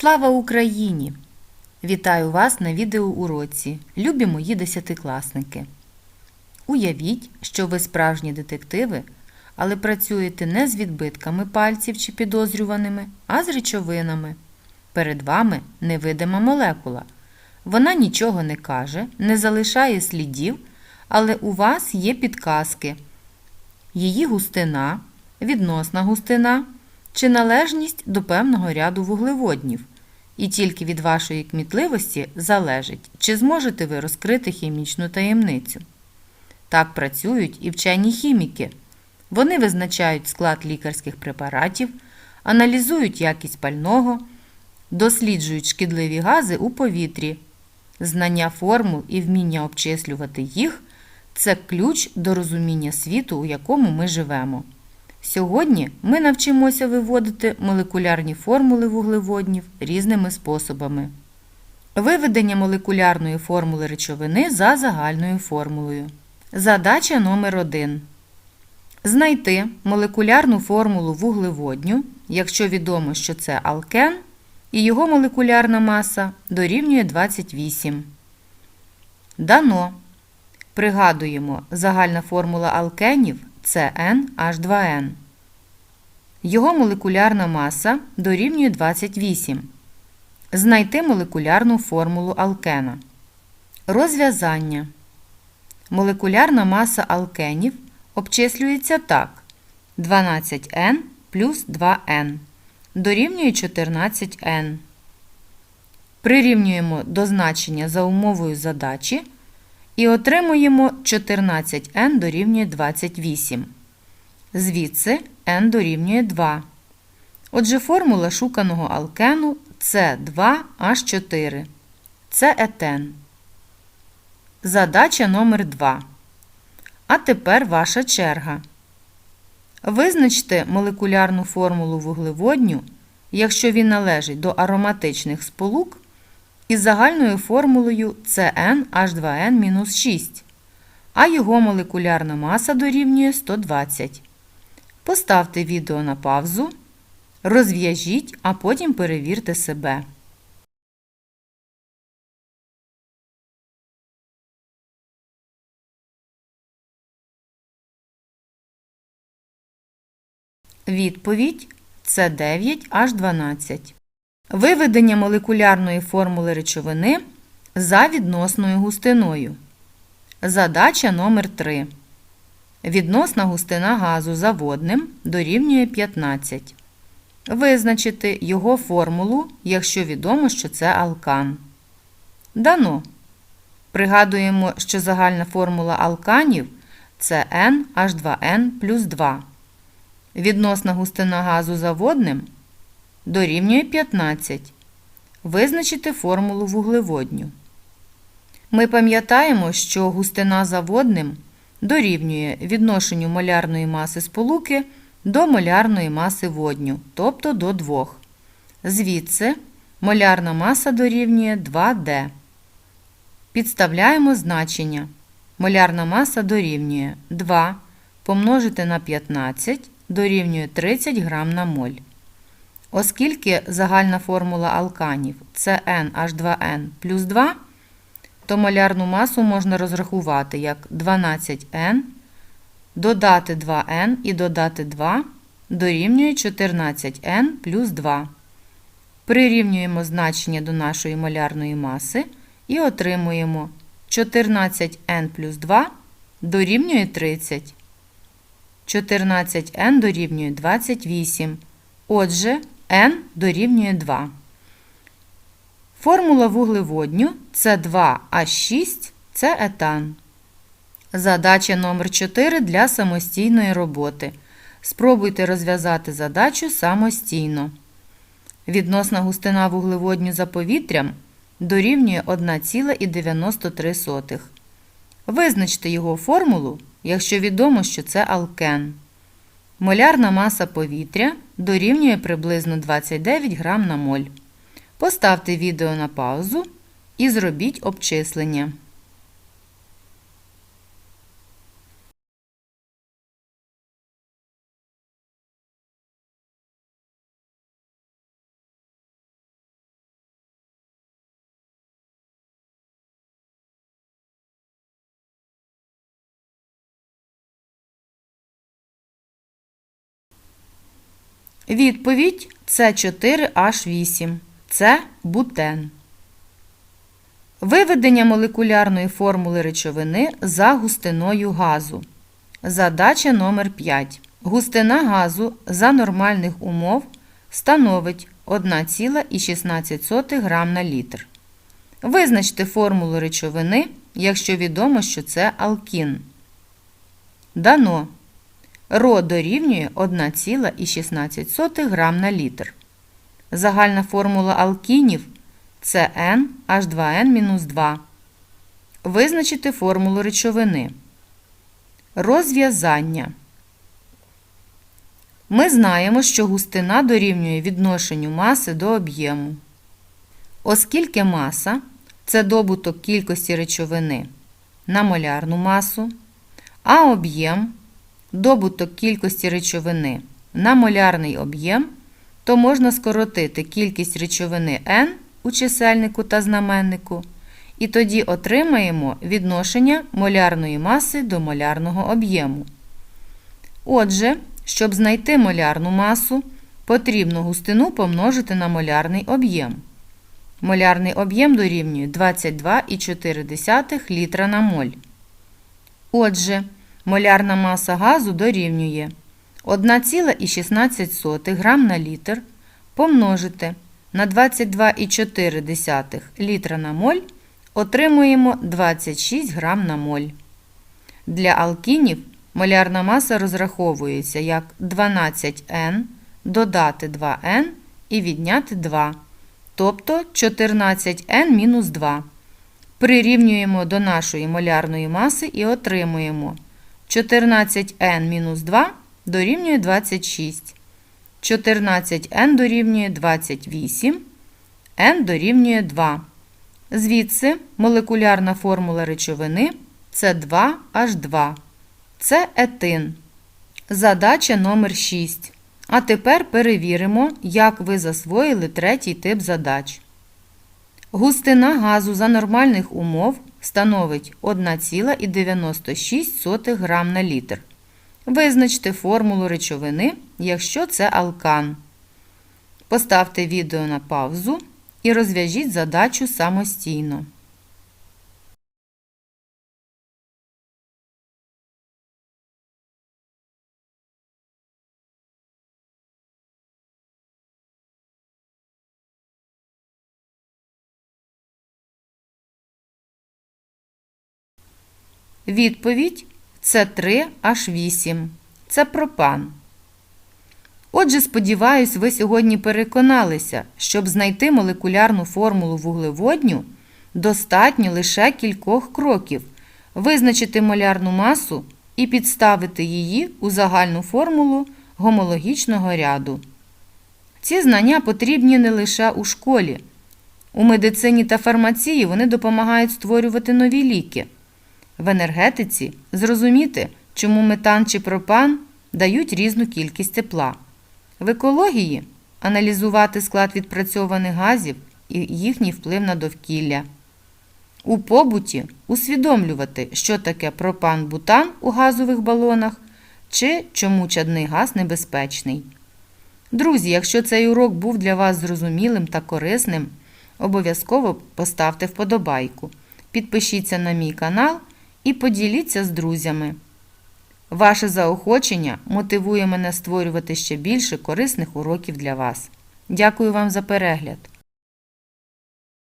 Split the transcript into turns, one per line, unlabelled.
Слава Україні! Вітаю вас на відеоуроці, любі мої десятикласники. Уявіть, що ви справжні детективи, але працюєте не з відбитками пальців чи підозрюваними, а з речовинами. Перед вами невидима молекула. Вона нічого не каже, не залишає слідів, але у вас є підказки. Її густина, відносна густина чи належність до певного ряду вуглеводнів. І тільки від вашої кмітливості залежить, чи зможете ви розкрити хімічну таємницю. Так працюють і вчені хіміки. Вони визначають склад лікарських препаратів, аналізують якість пального, досліджують шкідливі гази у повітрі. Знання формул і вміння обчислювати їх це ключ до розуміння світу, у якому ми живемо. Сьогодні ми навчимося виводити молекулярні формули вуглеводнів різними способами. Виведення молекулярної формули речовини за загальною формулою. Задача номер 1 Знайти молекулярну формулу вуглеводню, якщо відомо, що це алкен, і його молекулярна маса дорівнює 28. Дано. Пригадуємо, загальна формула алкенів це NH2N. Його молекулярна маса дорівнює 28. Знайти молекулярну формулу алкена. Розв'язання. Молекулярна маса алкенів обчислюється так: 12N плюс 2N дорівнює 14N. Прирівнюємо до значення за умовою задачі і отримуємо 14n дорівнює 28. Звідси n дорівнює 2. Отже, формула шуканого алкену це 2H4. Це етен. Задача номер 2. А тепер ваша черга. Визначте молекулярну формулу вуглеводню, якщо він належить до ароматичних сполук із загальною формулою CnH2n-6, а його молекулярна маса дорівнює 120. Поставте відео на паузу, розв'яжіть, а потім перевірте себе. Відповідь це 9H12. Виведення молекулярної формули речовини за відносною густиною. Задача номер 3 Відносна густина газу за водним дорівнює 15. Визначити його формулу, якщо відомо, що це алкан. Дано. Пригадуємо, що загальна формула алканів це NH2N плюс 2. Відносна густина газу за водним дорівнює 15. Визначити формулу вуглеводню. Ми пам'ятаємо, що густина за водним дорівнює відношенню молярної маси сполуки до молярної маси водню, тобто до 2. Звідси молярна маса дорівнює 2D. Підставляємо значення. Молярна маса дорівнює 2 помножити на 15 дорівнює 30 грам на моль. Оскільки загальна формула алканів це NH2N плюс 2, то молярну масу можна розрахувати як 12N, додати 2N і додати 2 дорівнює 14N плюс 2. Прирівнюємо значення до нашої молярної маси і отримуємо 14N плюс 2 дорівнює 30. 14N дорівнює 28. Отже, N дорівнює 2. Формула вуглеводню це 2H6 це етан. Задача номер 4 для самостійної роботи. Спробуйте розв'язати задачу самостійно. Відносна густина вуглеводню за повітрям дорівнює 1,93. Визначте його формулу, якщо відомо, що це алкен. Молярна маса повітря дорівнює приблизно 29 грам на моль. Поставте відео на паузу і зробіть обчислення. Відповідь С4H8. Це бутен. Виведення молекулярної формули речовини за густиною газу. Задача номер 5. Густина газу за нормальних умов становить 1,16 грам на літр. Визначте формулу речовини, якщо відомо, що це алкін. Дано. РО дорівнює 1,16 грам на літр. Загальна формула алкінів це N2N-2. Визначити формулу речовини. Розв'язання. Ми знаємо, що густина дорівнює відношенню маси до об'єму. Оскільки маса це добуток кількості речовини на молярну масу, а об'єм добуток кількості речовини на молярний об'єм, то можна скоротити кількість речовини N у чисельнику та знаменнику, і тоді отримаємо відношення молярної маси до молярного об'єму. Отже, щоб знайти молярну масу, потрібно густину помножити на молярний об'єм. Молярний об'єм дорівнює 22,4 літра на моль. Отже, молярна маса газу дорівнює 1,16 грам на літр помножити на 22,4 літра на моль отримуємо 26 грам на моль. Для алкінів молярна маса розраховується як 12N додати 2N і відняти 2, тобто 14N-2. Прирівнюємо до нашої молярної маси і отримуємо 14N-2 дорівнює 26. 14n дорівнює 28, n дорівнює 2. Звідси молекулярна формула речовини це 2H2. Це етин. Задача номер 6. А тепер перевіримо, як ви засвоїли третій тип задач. Густина газу за нормальних умов становить 1,96 грам на літр. Визначте формулу речовини, якщо це алкан. Поставте відео на паузу і розв'яжіть задачу самостійно. Відповідь це 3H8. Це пропан. Отже, сподіваюсь, ви сьогодні переконалися, щоб знайти молекулярну формулу вуглеводню, достатньо лише кількох кроків визначити молярну масу і підставити її у загальну формулу гомологічного ряду. Ці знання потрібні не лише у школі. У медицині та фармації вони допомагають створювати нові ліки. В енергетиці зрозуміти, чому метан чи пропан дають різну кількість тепла. В екології аналізувати склад відпрацьованих газів і їхній вплив на довкілля. У побуті усвідомлювати, що таке пропан-бутан у газових балонах чи чому чадний газ небезпечний. Друзі, якщо цей урок був для вас зрозумілим та корисним, обов'язково поставте вподобайку. Підпишіться на мій канал і поділіться з друзями. Ваше заохочення мотивує мене створювати ще більше корисних уроків для вас. Дякую вам за перегляд!